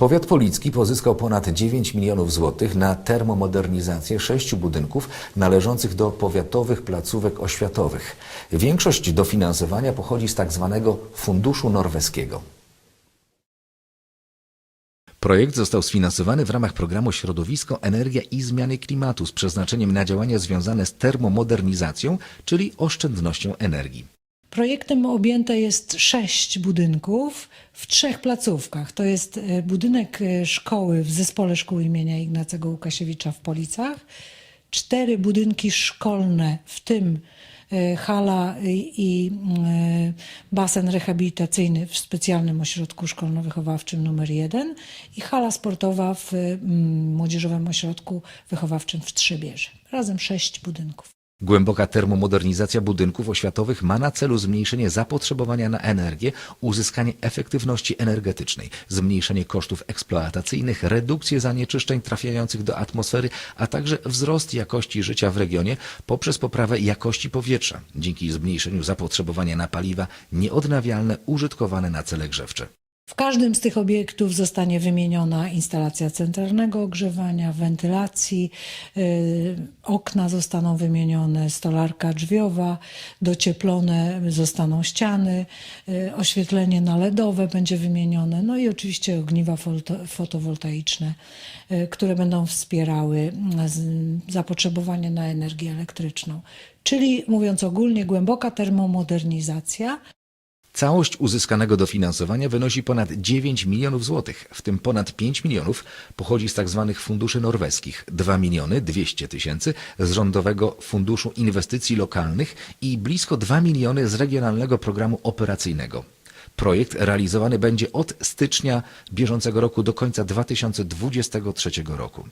Powiat policki pozyskał ponad 9 milionów złotych na termomodernizację sześciu budynków należących do powiatowych placówek oświatowych. Większość dofinansowania pochodzi z tak zwanego Funduszu Norweskiego. Projekt został sfinansowany w ramach programu Środowisko, Energia i Zmiany Klimatu z przeznaczeniem na działania związane z termomodernizacją, czyli oszczędnością energii. Projektem objęte jest sześć budynków w trzech placówkach. To jest e, budynek e, szkoły w zespole szkół imienia Ignacego Łukasiewicza w Policach, cztery budynki szkolne, w tym e, hala i, basen rehabilitacyjny w specjalnym ośrodku szkolno-wychowawczym numer jeden i hala sportowa w mm, Młodzieżowym Ośrodku Wychowawczym w Trzebierze. Razem sześć budynków. Głęboka termomodernizacja budynków oświatowych ma na celu zmniejszenie zapotrzebowania na energię, uzyskanie efektywności energetycznej, zmniejszenie kosztów eksploatacyjnych, redukcję zanieczyszczeń trafiających do atmosfery, a także wzrost jakości życia w regionie poprzez poprawę jakości powietrza, dzięki zmniejszeniu zapotrzebowania na paliwa nieodnawialne użytkowane na cele grzewcze. W każdym z tych obiektów zostanie wymieniona instalacja centralnego ogrzewania, wentylacji, y, okna zostaną wymienione, stolarka drzwiowa, docieplone zostaną ściany, y, oświetlenie naledowe będzie wymienione, no i oczywiście ogniwa foto- fotowoltaiczne, y, które będą wspierały zapotrzebowanie na energię elektryczną. Czyli mówiąc ogólnie, głęboka termomodernizacja Całość uzyskanego dofinansowania wynosi ponad 9 milionów złotych, w tym ponad 5 milionów pochodzi z tzw. funduszy norweskich, 2 miliony 200 tysięcy z Rządowego Funduszu Inwestycji Lokalnych i blisko 2 miliony z Regionalnego Programu Operacyjnego. Projekt realizowany będzie od stycznia bieżącego roku do końca 2023 roku.